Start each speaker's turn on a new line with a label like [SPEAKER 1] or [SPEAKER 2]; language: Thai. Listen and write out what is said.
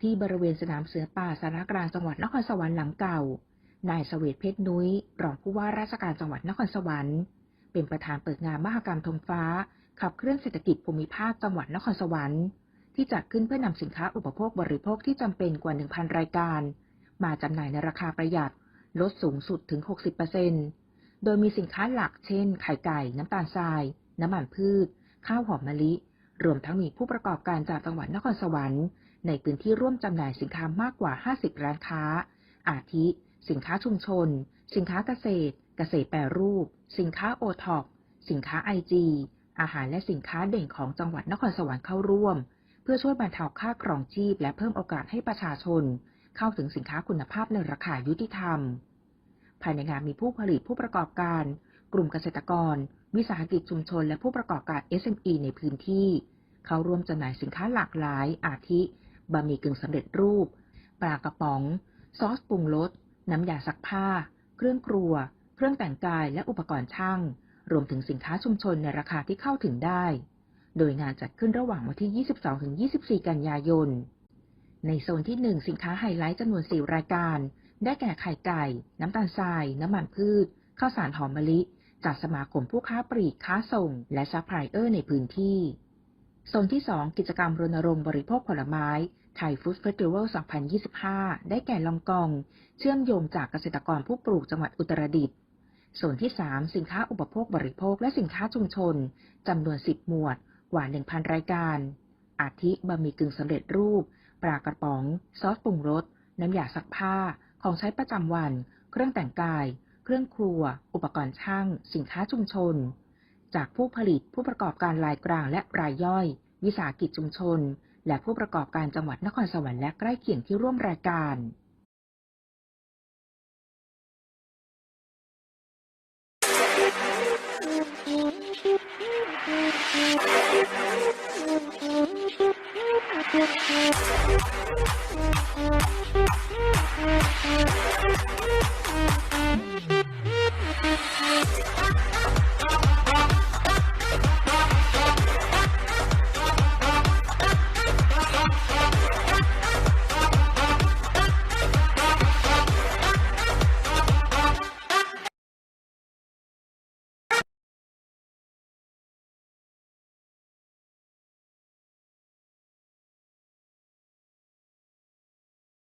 [SPEAKER 1] ที่บริเวณสนามเสือป่าสารกลางจังหวัดนครสวรรค์หลังเก่า นายเสวตเพชรนุ้ย รองผู้ว่าราชการจังหวัดนครสวรรค์ เป็นประธานเปิดงานมหกรรมธงฟ้า ขับเคลื่อนเศรษฐกิจภูมิภาคจังหวัดนครสวรรค์ ที่จัดขึ้นเพื่อนำสินค้าอุปโภคบริโภคที่จำเป็นกว่า 1,000 รายการ มาจำหน่ายในราคาประหยัด ลดสูงสุดถึง 60%โดยมีสินค้าหลักเช่น ไข่ไก่ น้ำตาลทราย น้ำมันพืช ข้าวหอมมะลิ รวมทั้งมีผู้ประกอบการจากจังหวัดนครสวรรค์ ในพื้นที่ร่วมจำหน่ายสินค้ามากกว่า 50 ร้านค้า อาทิ สินค้าชุมชน สินค้าเกษตร เกษตรแปรรูป สินค้าโอท็อปสินค้าไอจีอาหารและสินค้าเด่นของจังหวัดนครสวรรค์เข้าร่วม เพื่อช่วยบรรเทาค่าครองชีพ และเพิ่มโอกาสให้ประชาชน เข้าถึงสินค้าคุณภาพในราคายุติธรรม ภายในงานมีผู้ผลิตผู้ประกอบการ กลุ่มเกษตรกร วิสาหกิจชุมชน และผู้ประกอบการ SME ในพื้นที่ เข้าร่วมจำหน่ายสินค้าหลากหลาย อาทิบะหมี่กึ่งสำเร็จรูป ปลากระป๋อง ซอสปรุงรส น้ำยาซักผ้า เครื่องครัว เครื่องแต่งกายและอุปกรณ์ช่าง รวมถึงสินค้าชุมชนในราคาที่เข้าถึงได้ โดยงานจัดขึ้นระหว่างวันที่ 22-24 กันยายน ในโซนที่ 1 สินค้าไฮไลท์จำนวน 4 รายการ ได้แก่ไข่ไก่ น้ำตาลทราย น้ำมันพืช ข้าวสารหอมมะลิ จากสมาคมผู้ค้าปลีกค้าส่ง และซัพพลายเออร์ในพื้นที่โซนที่ 2 กิจกรรมรณรงค์บริโภคผลไม้ไทยฟู้ดเฟสติวัล 2025 ได้แก่ลองกอง เชื่อมโยงจากเกษตรกรผู้ปลูกจังหวัดอุตรดิตถ์โซนที่ 3 สินค้าอุปโภคบริโภคและสินค้าชุมชน จำนวน 10 หมวดกว่า 1,000 รายการ อาทิบะหมี่กึ่งสำเร็จรูป ปลากระป๋อง ซอสปรุงรส น้ำยาซักผ้า ของใช้ประจำวัน เครื่องแต่งกาย เครื่องครัว อุปกรณ์ช่าง สินค้าชุมชน จากผู้ผลิตผู้ประกอบการรายกลางและรายย่อย วิสาหกิจชุมชน และผู้ประกอบการจังหวัดนครสวรรค์และใกล้เคียงที่ร่วมรายการ
[SPEAKER 2] う。